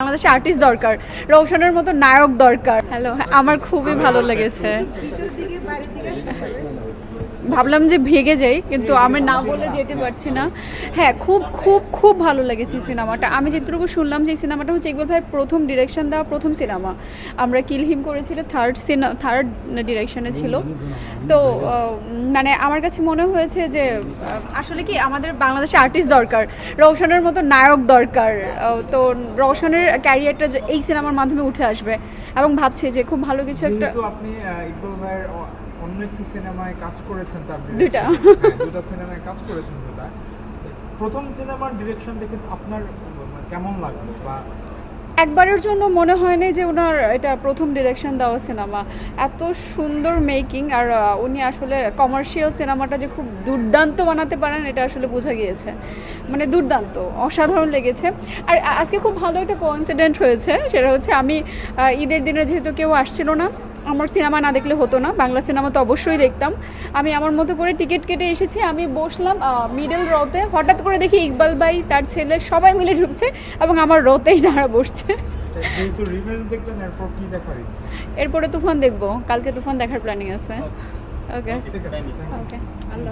বাংলাদেশে আর্টিস্ট দরকার রৌশনের মতো নায়ক দরকার। হ্যালো আমার খুবই ভালো লেগেছে। ভাবলাম যে ভেগে যাই কিন্তু আমি না বলে যেতে পারছি না। হ্যাঁ খুব খুব খুব ভালো লেগেছে সিনেমাটা। আমি যেটুকু শুনলাম যে সিনেমাটা হচ্ছে ইকবাল ভাইয়ের প্রথম ডিরেকশন দেওয়া প্রথম সিনেমা। আমরা কিলহিম করেছিল থার্ড সিনেমা থার্ড ডিরেকশনে ছিল। তো মানে আমার কাছে মনে হয়েছে যে আসলে কি আমাদের বাংলাদেশে আর্টিস্ট দরকার রৌশনের মতো নায়ক দরকার। তো রৌশনের ক্যারিয়ারটা যে এই সিনেমার মাধ্যমে উঠে আসবে। এবং ভাবছি যে খুব ভালো কিছু একটা আপনি ইকবাল ভাইয়ের অন্য একটি সিনেমায় কাজ করেছেন তার দুইটা। হ্যাঁ, দুটা সিনেমায় কাজ করেছেন দুটা প্রথম সিনেমার ডিরেকশন দেখে আপনার মানে কেমন লাগল? বা একবারের জন্য মনে হয় না যে ওনার এটা প্রথম ডিরেকশন দেওয়া সিনেমা। এত সুন্দর মেকিং আর উনি আসলে কমার্শিয়াল সিনেমাটা যে খুব দুর্দান্ত বানাতে পারেন এটা আসলে বোঝা গিয়েছে। মানে দুর্দান্ত অসাধারণ লেগেছে। আর আজকে খুব ভালো একটা কোইন্সিডেন্ট হয়েছে সেটা হচ্ছে আমি ঈদের দিনে যেহেতু কেউ আসছিল না আমার সিনেমা না দেখলে হতো না বাংলা সিনেমা তো অবশ্যই দেখতাম। আমি আমার মতো করে টিকিট কেটে এসেছি আমি বসলাম মিডল রোতে হঠাৎ করে দেখি ইকবাল ভাই তার ছেলে সবাই মিলে ঢুকছে এবং আমার রোতেই তারা বসছে। দেখলেন এরপর তুফান দেখব কালকে তুফান দেখার প্ল্যানিং আছে। ওকে. ওকে আল্লাহ।